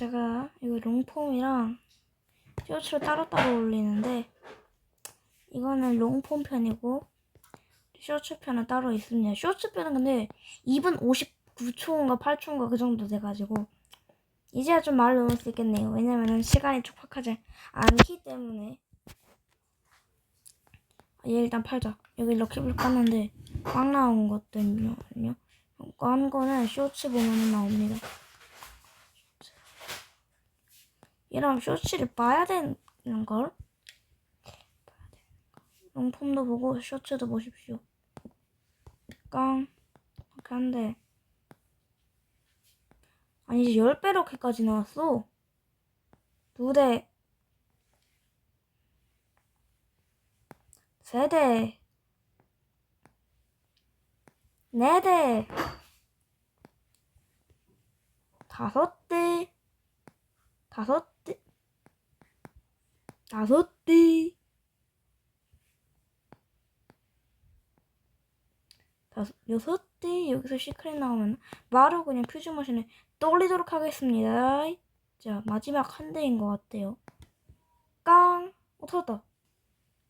제가 이거 롱폼이랑 쇼츠를 따로따로 올리는데 이거는 롱폼 편이고 쇼츠 편은 따로 있습니다. 쇼츠 편은 근데 2분 59초인가 8초인가 그 정도 돼가지고 이제야 좀 말을 놓을 수 있겠네요. 왜냐면은 시간이 촉박하지 않기 때문에 얘 일단 팔자. 여기 럭키블 깠는데 꽉 나온 것들은요. 깐 거는 쇼츠 보면은 나옵니다. 이런 쇼츠를 봐야 되는 걸. 용품도 보고 쇼츠도 보십시오. 깡 이렇게 한데 아니 이제 10배 럭키까지 나왔어. 두 대, 세 대, 네 대, 다섯 대, 다섯 대, 다섯 대, 다섯, 여섯 대, 여기서 시크릿 나오면 바로 그냥 퓨즈 머신에 떠올리도록 하겠습니다. 자, 마지막 한 대인 것 같아요. 깡! 어, 터졌다.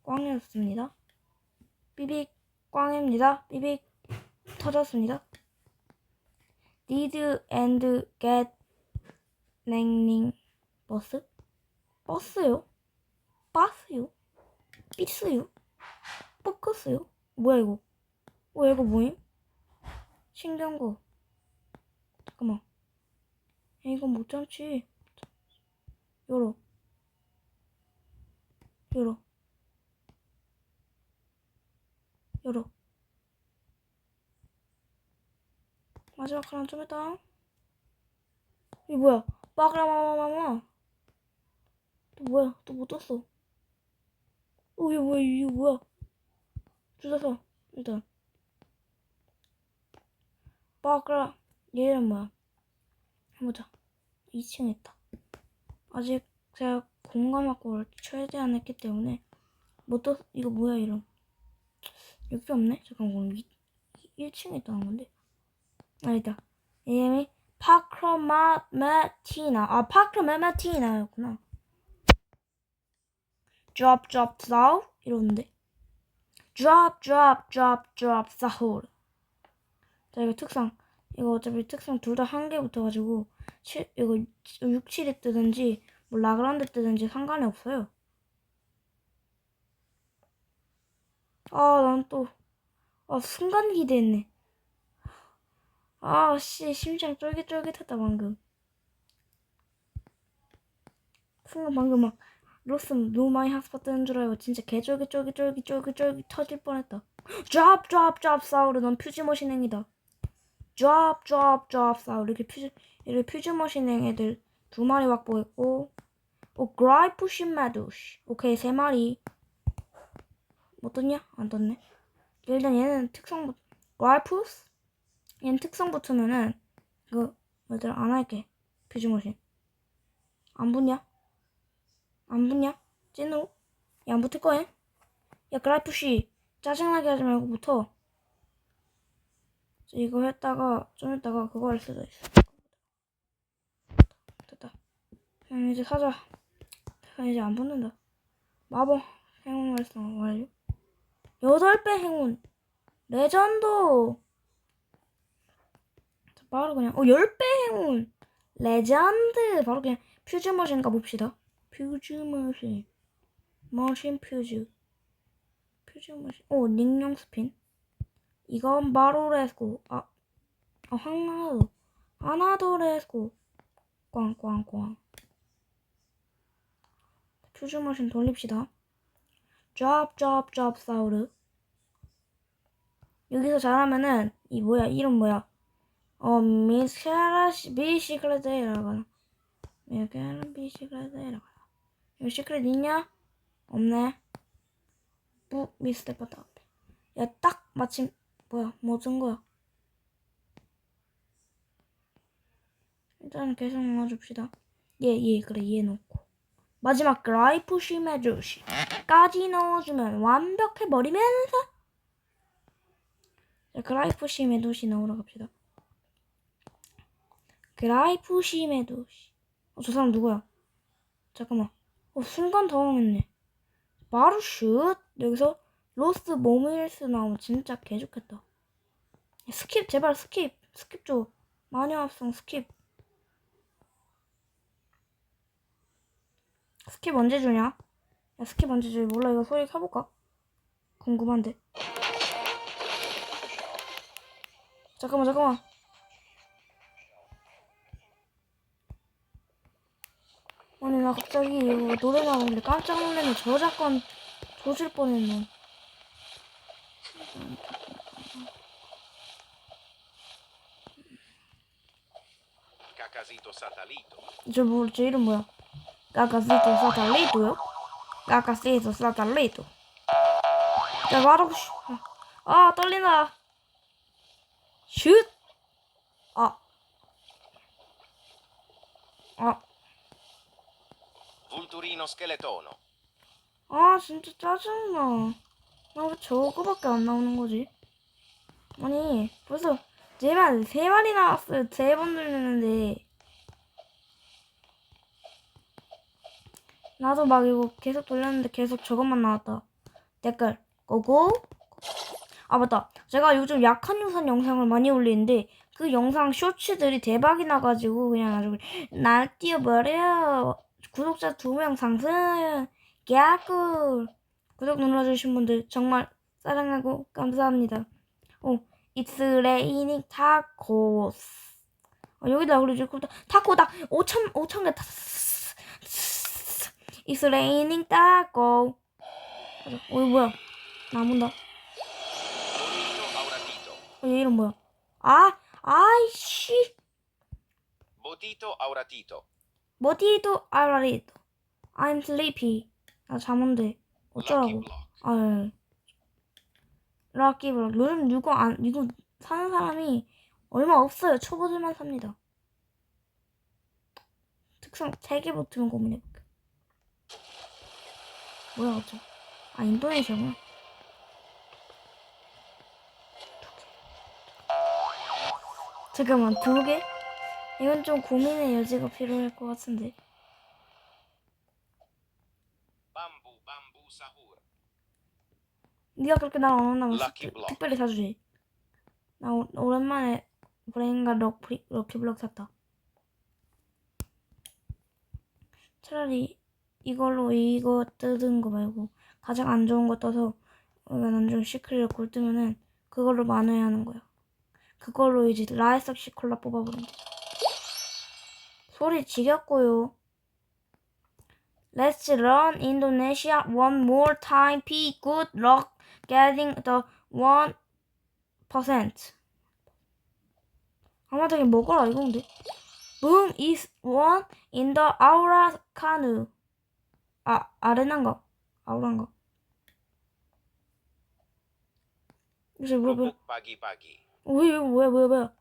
꽝이었습니다. 삐빅, 꽝입니다. 삐빅, 터졌습니다. Did and get 랭닝 버스? 버스요? 바스요? 삐스요? 포커스요? 뭐야 이거? 어 이거 뭐임? 신경고 잠깐만. 야, 이건 못 참지. 열어. 열어. 열어. 마지막 하나 좀 했다. 이 뭐야? 빠그라마마마마. 또 뭐야? 또 못 떴어 어 이거 뭐야 이거 뭐야? 주사서 일단. 빠그라 얘는 뭐야 해보자. 2층에 있다. 아직 제가 공감 확보를 최대한 했기 때문에. 못 떴, 이거 뭐야 이런 여기 없네? 잠깐 그럼 1층에 있다는 건데. 아 있다. 이름이 파크로마티나. 아 파크로마티나였구나 drop drop 사우 이러는데. drop drop drop drop 사우 자 이거 특성. 이거 어차피 특성 둘 다 한 개 붙어가지고 7, 이거 6, 7이 뜨든지 뭐 라그란드 뜨든지 상관이 없어요. 아 난 또 아, 순간 기대했네. 아, 씨, 심장 쫄깃쫄깃했다, 방금. 순간 방금 막, 로스 너무 많이 핫스팟 뜨는 줄 알고 진짜 개 쫄깃쫄깃쫄깃쫄깃쫄깃 터질 뻔했다. drop, drop, drop, 사우르. 넌 퓨즈 머신 행이다. drop, drop, drop, 사우르. 이렇게 퓨즈, 이렇게 퓨즈 머신 행 애들 두 마리 확보했고, 오, 그라이푸신 마두시. 오케이, 세 마리. 뭐 떴냐? 안 떴네. 일단 얘는 특성, 그라이푸스? 얘는 특성 붙으면은 이거 얘들아 안 할게 퓨즈 머신 안 붙냐? 안 붙냐? 찐으로? 얘안 붙을 거야? 야 그라이프씨 짜증나게 하지 말고 붙어. 이거 했다가 좀 했다가 그거 할 수도 있어. 됐다. 그냥 이제 사자. 그냥 이제 안 붙는다. 마법 행운 활성 완료. 여덟 배 행운. 레전드! 바로 그냥 어 10배 행운. 레전드! 바로 그냥 퓨즈 머신 가 봅시다 퓨즈 머신 머신 퓨즈 퓨즈 머신. 오 닉령 스핀? 이건 바로 레스고 아, 아 하나 더 하나 더 레스고 꽝꽝꽝. 퓨즈 머신 돌립시다. drop drop drop 사우르. 여기서 잘하면은 이 뭐야 이름 뭐야? 어, 미스카라 하나. 미스카라 하나. 여기 시크릿 있냐? 없네. 무 미스터 버터. 야, 딱 마침 뭐야? 뭐 준 거야? 일단 계속 넣어줍시다. 얘, 얘, 그래, 얘 넣고. 마지막 그라이프시 메주시까지 넣어주면 완벽해버리면서 자, 그라이프시 메두시 넣으러 갑시다. 그라이프시 메두시 어, 저 사람 누구야? 잠깐만. 어, 순간 당황했네. 마루슛? 여기서 로스 모밀스 나오면 진짜 개좋겠다. 스킵, 제발 스킵. 스킵 줘. 마녀 합성 스킵. 스킵 언제 주냐? 야, 스킵 언제 주? 몰라, 이거 소리 켜볼까? 궁금한데. 잠깐만, 잠깐만. 아니, 나 갑자기 이거 노래 나오는데 깜짝 놀라면 저작권 조질 뻔했네. 저 뭐, 저 이름 뭐야? 까까시토 사탈리토요? 까까시토 사탈리토. 야, 말하고 싶 아, 떨린다. 슛! 아. 아, Vulturino Scheletono. 아, 진짜 짜증나. 나 왜 저거밖에 안 나오는 거지? 아니, 벌써 네 말, 세 마리 나왔어요. 세번 들리는데. 나도 막 이거 계속 돌렸는데 계속 저것만 나왔다. 댓글, 고고. 아, 맞다. 제가 요즘 약한 유산 영상을 많이 올리는데, 그 영상 쇼츠들이 대박이 나가지고, 그냥 아주 날 뛰어버려. 구독자 두 명 상승. 야구. 구독 눌러주신 분들 정말 사랑하고 감사합니다. 어, It's raining tacos. 어, 여기다 그러지. 타코 딱 5천 5천 개 타. It's raining taco. 어, 뭐야? 나문다. Bonito Auratito. 어, 얘 이름 뭐야? 아, 아이씨. Botito Auratito. 머디도 알라리도. I'm sleepy. 나. Lucky 어쩌라고. Block. 아유. 락키 블록. 요즘 이거 안, 이거 사는 사람이 얼마 없어요. 초보들만 삽니다. 특성 3개 붙으면 고민해볼게. 뭐야, 어쩌 아, 인도네시아구나. 잠깐만, 두 개? 이건 좀 고민의 여지가 필요할 것 같은데. 네가 그렇게 날안 한다면 럭키 특- 블럭. 특별히 사주지. 나 오, 오랜만에 브레인과 럭키, 럭키블럭 샀다. 차라리 이걸로 이거 뜯은 거 말고 가장 안 좋은 거 떠서 이건 안 좋은 시크릿을 골 뜨면은 그걸로 만회해야 하는 거야. 그걸로 이제 라이석 시콜라 뽑아버리면 돼. 소리 지겹고요. Let's run Indonesia one more time. P. Good luck getting the one percent. 아마도 먹어라 이건데. Boom is one in the aura canoe. 아 아레난가 아우란가. 이제 뭐야 뭐야 Rubuk Pagi Pagi. 왜 뭐야 뭐야 뭐야.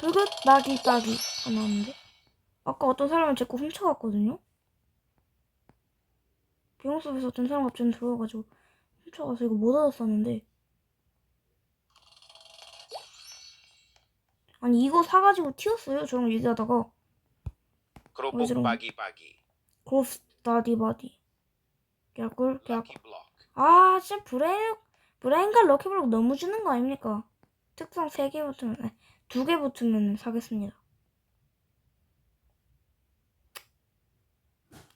불긋 마기 빠기 가 나왔는데. 아까 어떤 사람이 제거 훔쳐갔거든요. 비용숲에서 어떤 사람 갑자기 들어와가지고 훔쳐가서 이거 못 얻었었는데 아니 이거 사가지고 튀었어요 저랑 얘기하다가 Ujung. Pagi Pagi. 고스 다디 바디 개꿀 개꿀. 아 진짜 브레인 브레인과 럭키블록 너무 주는 거 아닙니까 특성 3개 붙으면 아니 2개 붙으면 사겠습니다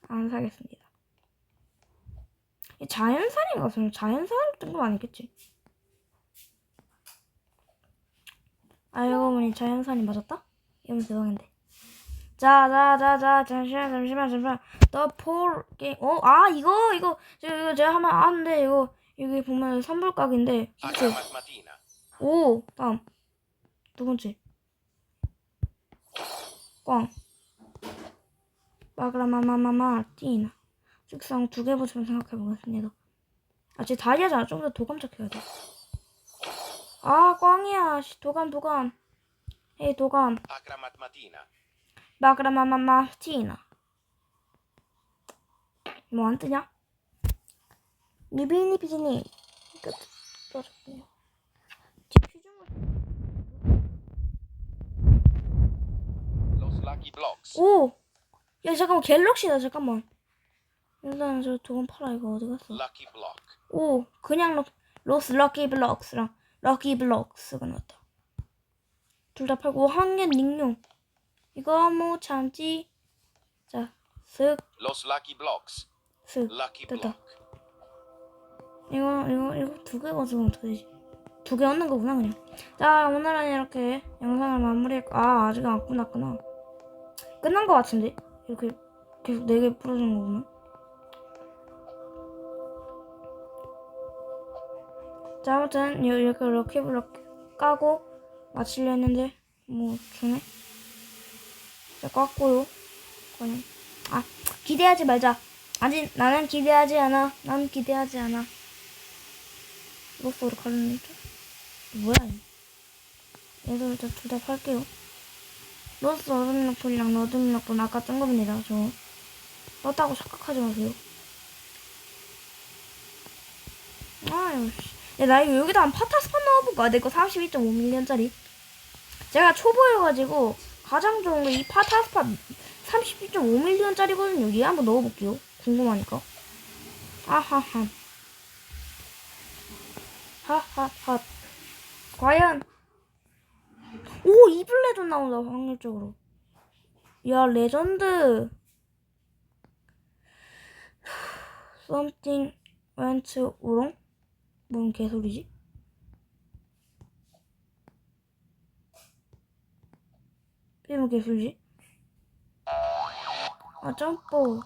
안 사겠습니다. 이 자연산인가? 저는 자연산 뜬거 아니겠지? 알고 보니 자연산이 맞았다? 이러면 대박인데. 자 자 자 자 잠시만 잠시만 잠시만. 더 폴 게임 어 아 이거 이거 저 이거 제가 하면 아는데 이거. 여기 보면 선불각인데. 오 다음. 두 번째. 꽝 마그라마마마마 띠나 특성 두개 붙으면 생각해 보겠습니다 아쟤 다리 하잖아 좀 더 도감적해야 돼 아 꽝이야 씨, 도감 도감 도감 Agramat Matina. 마그라마마마 띠나 뭐 안 뜨냐? 리비니 비지니 끝제 Blocks. 오! 야 잠깐만 갤럭시다 잠깐만. 일단 저 두 번 팔아 이거 어디 갔어? 오 그냥 로, 로스 럭키 블록스랑 럭키 블록스가 나왔다. 둘 다 팔고 한 개 닉용. 이거 뭐 참지. 자, 쓱, Los lucky blocks. 쓱. 됐다. 이거 이거 이거 두개 어떻게 되지? 두 개 얻는 거구나 그냥. 자 오늘은 이렇게 영상을 마무리했고 아 아직 안 끝났구나. 끝난 거 같은데 이렇게 계속 네개 풀어주는 거구나. 자 아무튼 이- 이렇게 럭키블럭 까고 마치려 했는데 뭐 주네. 자 깠고요. 그냥 아 기대하지 말자. 아직 나는 기대하지 않아. 난 기대하지 않아. 로스로 가는 거 뭐야? 이거. 얘들 일단 둘다 팔게요. 로스 어둠락풀이랑 너둠락풀 아까 뜬 겁니다. 저 떴다고 착각하지 마세요. 아유 씨. 야, 나 이거 여기다 한 파타스판 넣어볼까? 내 거 32.5밀리언짜리. 제가 초보여가지고 가장 좋은 게 이 파타스파 32.5밀리언짜리거든요. 얘 한번 넣어볼게요. 궁금하니까. 아하하. 하하하. 과연 오 이블레도 나온다 확률적으로. 야 레전드. Something went wrong. 뭔 개소리지? 뭔 개소리지? 아 점프.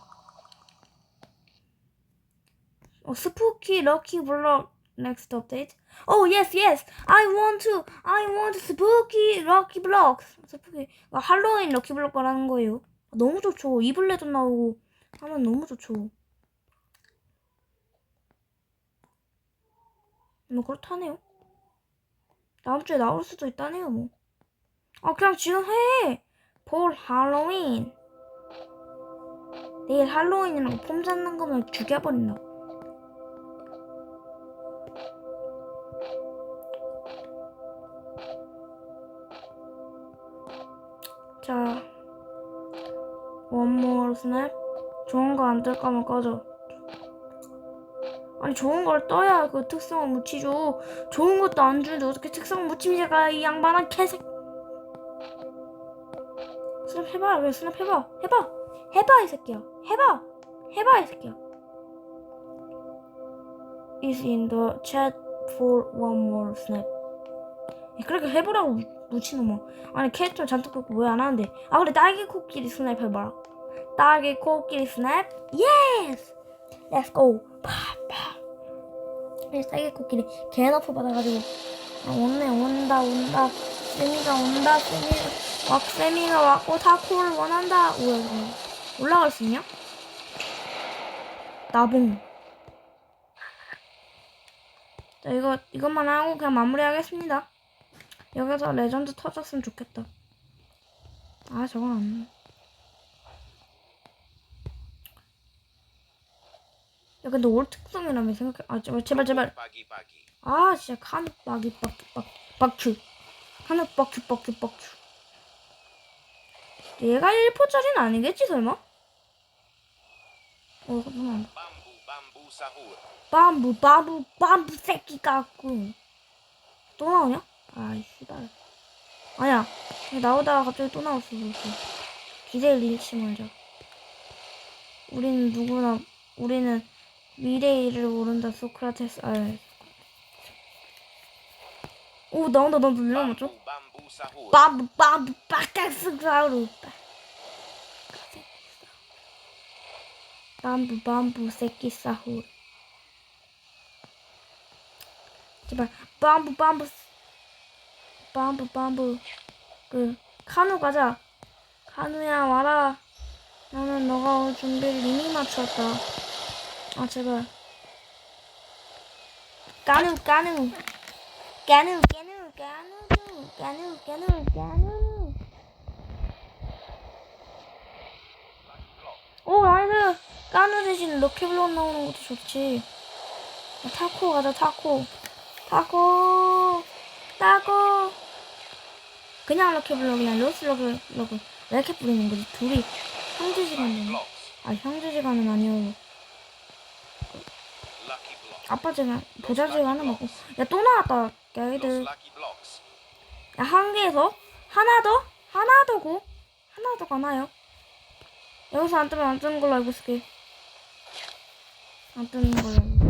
어 스푸키 럭키 블럭 next update. Oh yes yes. I want to. I want spooky lucky blocks. 스푸키 아, 할로윈 럭키 블럭 거라는 거예요. 너무 좋죠. 이블레도 나오고 하면 너무 좋죠. 뭐 그렇다네요. 다음 주에 나올 수도 있다네요 뭐. 아 그냥 지금 해. 볼 할로윈. 내일 할로윈이라고 폼 잡는 거면 죽여버린다. 자, 원몰 스냅. 좋은 거 안 뜰까면 꺼져. 아니 좋은 걸 떠야 그 특성을 묻히죠. 좋은 것도 안 주는데 어떻게 특성을 묻힙니까 이 양반아 개새. 스냅 해봐 왜 스냅 해봐 해봐 해봐 이 새끼야 해봐 해봐 이 새끼야. Is in the chat for one more snap. 야, 그렇게 해보라고 무치놈아. 아니 캐릭터 잔뜩 뽑고 왜 안 하는데? 아 그래 딸기 코끼리 스냅 해봐라. 딸기 코끼리 스냅. 예스. Let's go. 파파. 그래서 딸기 코끼리 개너프 받아가지고 아, 온네 온다 온다. 세미가 온다 세미가 와 세미가 왔고 타코를 원한다. 우와 올라갈 수 있냐? 나봉. 자 이거 이것만 하고 그냥 마무리하겠습니다. 여기서 레전드 터졌으면 좋겠다. 아 저건 안. 야 근데 올 특성이라며 생각해. 아 제발 제발 제발. 아 진짜 카누 빡이 빡 빡, 빡추. 카누 빡추 빡추 빡추. 얘가 1포짜리는 아니겠지 설마? 어 잠깐만. Sahur. 밤부 밤부 밤부 새끼 같고 또 나오냐? 아이 씨발. 아니야. 나오다가 갑자기 또 나왔어 그렇게 기대를 잃지 말자 우리는 누구나 우리는 미래일을 모른다 소크라테스. 아유 오 나온다 나온다? Bamboo bamboo sahur. 밤부 밤부 빡딱스가루 밤부 밤부 새끼 사후. 제발. 밤부 밤부 밤부 밤부. 그 카누 가자. 카누야 와라. 나는 너가 올 준비를 이미 맞췄다. 아 제발. 까누 까누. 까누 까누 까누 까누 까누 까누. 오 나이스. 까누 대신 럭키블럭 나오는 것도 좋지. 야, 타코 가자 타코. 타코 타코 그냥 럭키블럭이랑 로스 럭키블럭을 이렇게 뿌리는 거지 둘이 형제지 형제지간 Lucky 되네. blocks. 아 형제지간은 아니어요. Lucky block. 아빠지간 부자지간은 먹고. 야 또 나왔다. Lucky blocks. 야한 개에서 하나 더 하나 더고 하나 더 가나요? 여기서 안 뜨면 안 뜨는 걸로 알고 있을게. 안 뜨는 걸로. 알고 있을게.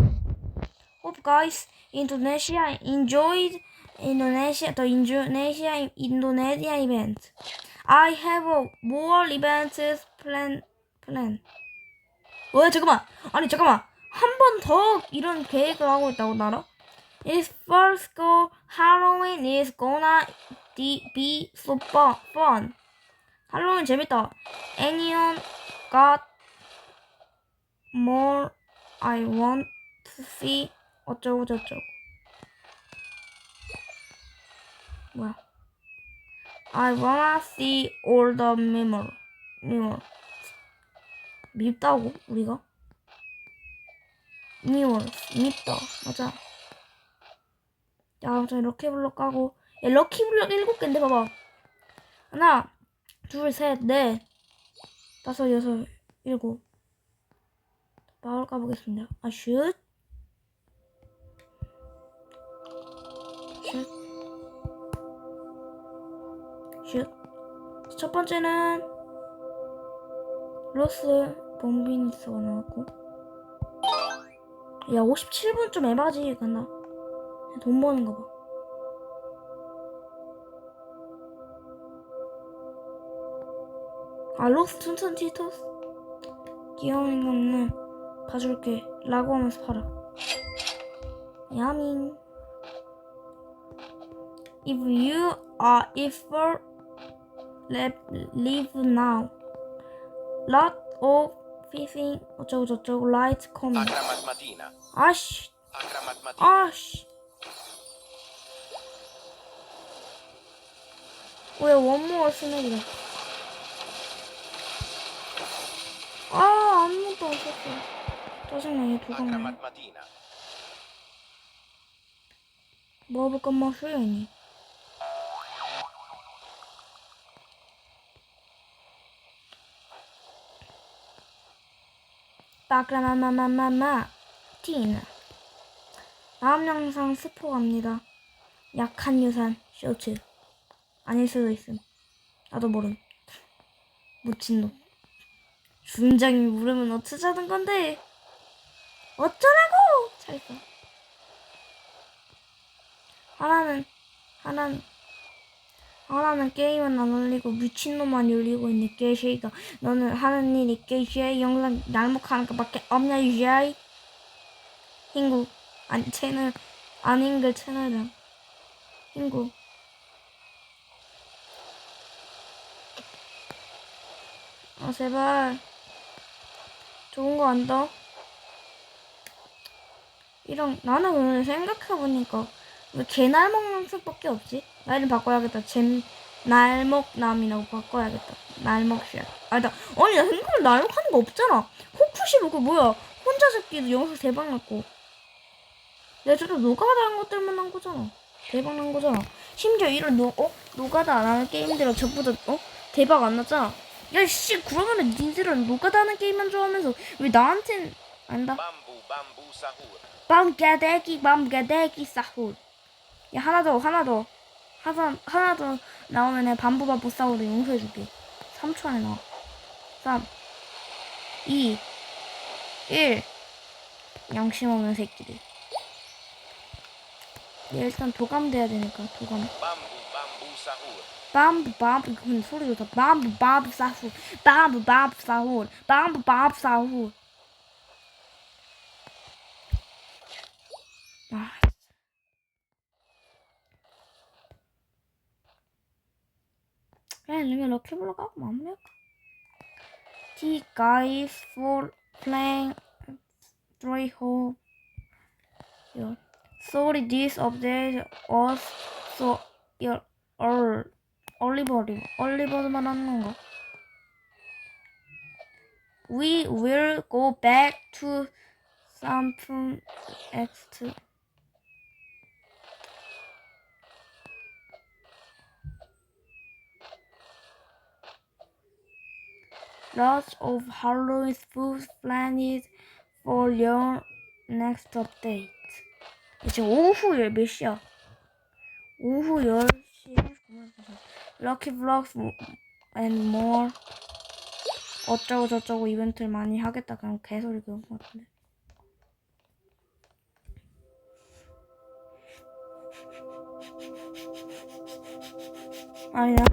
Hope guys Indonesia enjoyed Indonesia the Indonesia Indonesia event. I have more events plan plan. 왜 잠깐만 아니 잠깐만 한 번 더 이런 계획을 하고 있다고 나라? It's first go Halloween is gonna be so fun. 할로윈 재밌다. Anyone got more I want to see 어쩌고 저쩌고. 뭐야? I wanna see all the mirror. mirror. 밉다고 우리가? mirror 밉다 맞아. 야, 저 럭키블럭 까고. 야, 럭키블럭 일곱 개인데, 봐봐. 하나, 둘, 셋, 넷, 다섯, 여섯, 일곱. 마을 까보겠습니다. 아, 슛. 슛. 슛. 첫 번째는, 로스 bom비니스가 나왔고. 야, 57분 좀 에바지, 간다. 돈 버는 거 봐. 아, 록스 툰툰 티토스? 귀여운 거는 봐줄게. 라고 하면서 팔아. 야밍. If you are if let live now. Lot of fishing 어쩌고 저쩌고 light coming. 아씨, Matina. 아씨. 왜 원모어 스낵이래? 아 아무것도 없었어. 짜증나 얘 도망가. 먹을 것만 수연이. 빠그라마마마마마 티나 다음 영상 스포 갑니다. 약한 유산 쇼츠 아닐 수도 있음. 나도 모름. 묻힌 놈. 주인장이 물으면 어쩌자는 건데 어쩌라고 잘했어. 하나는 하나는 하나는 게임은 안 올리고 미친놈만 올리고 있는 개쉐이가. 너는 하는 일이 개쉐이 영상 날먹하는 것밖에 없냐 유쉐이 hin구. 아니 채널. 아닌 글 채널이랑 hin구. 아 제발. 좋은 거 안 더? 이런 나는 오늘 생각해보니까 왜 개날 먹는 수밖에 없지? 나 이름 바꿔야겠다. 잼 날먹남이라고 바꿔야겠다. 날먹샷. 아니다. 아니 나 생각을 날먹하는 거 없잖아. 호쿠시로 그 뭐야? 혼자 잡기도 영상 대박 났고. 내가 저도 노가다 한 것들만 한 거잖아. 대박 난 거잖아. 심지어 이런 노 어? 노가다 안 하는 게임들은 전부 다 어? 대박 안 났잖아. 야 씨 그러면은 니들은 노가다 하는 게임만 좋아하면서 왜 나한텐 안다? 밤가대기 밤가대기 사후 야 하나 더 하나 더 하나, 하나 더 나오면 내가 반부반부 싸우로 용서해줄게. 3초 안에 나와. 3 2 1 양심 없는 새끼들. 얘 일단 도감돼야 되니까 도감. 밤부 이거 근데 소리 좋다. 밤부 밤부 사후 밤부 밤부 사후 밤부 밤부 사후 아 그냥 이게 럭키블럭 하고 마무리할까 T guys for playing three hole yeah. sorry this update was so your all 올리버리 올리버드만 하는 건가? We will go back to something X2. Lots of Halloween spooks planned for your next update. 지금 오후 열- 몇 시야? 오후 10시 39분. Lucky Blocks and more. 어쩌고 저쩌고 이벤트를 많이 하겠다. 그냥 개소리 그런 것 같은데. 아니 나,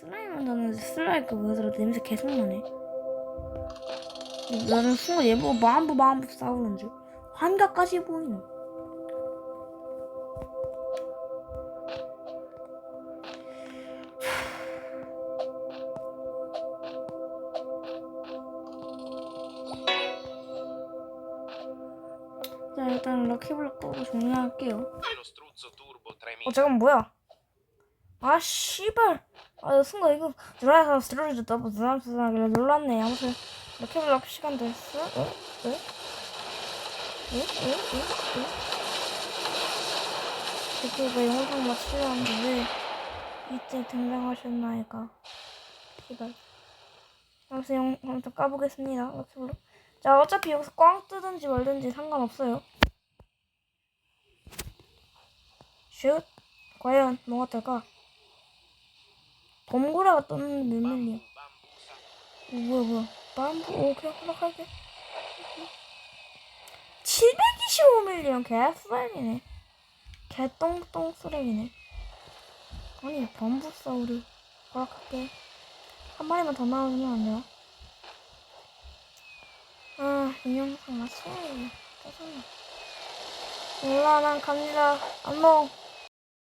슬라임 만졌는데 슬라임 그 뭐더라 냄새 계속 나네. 나는 순간 얘 보고 마음부 마음부 싸우는 줄 환각까지 보이는. 자 일단 럭키블럭 끄고 3000. 어 잠깐 뭐야? 아 씨발. 아 순간 이거 드라이브 스토리즈 더블 드라이브하길래 놀랐네. 아무튼 이렇게 블럭 시간 됐어? 어? 왜? 왜? 왜? 왜? 왜? 대표가 영상 마치려는데 왜 이때 등장하셨나이까? 씨발. 아무튼 영 아무튼 까보겠습니다. 이렇게 블럭. 자 어차피 여기서 꽝 뜨든지 말든지 상관없어요. 슛. 과연 뭐가 될까? 돔고래가 떴는데 몇 밀리야? Bamboo sahur. 어, 뭐야 뭐야. 바람부 오 그냥 허락할게. 725밀리언 개쓰레기네. 개똥똥 쓰레기네. 아니 범부사우르 허락할게. 한 마리만 더 나오면 안 돼요? 아 이 영상 맞춰야지 짜증나 몰라 난 갑니다. 안녕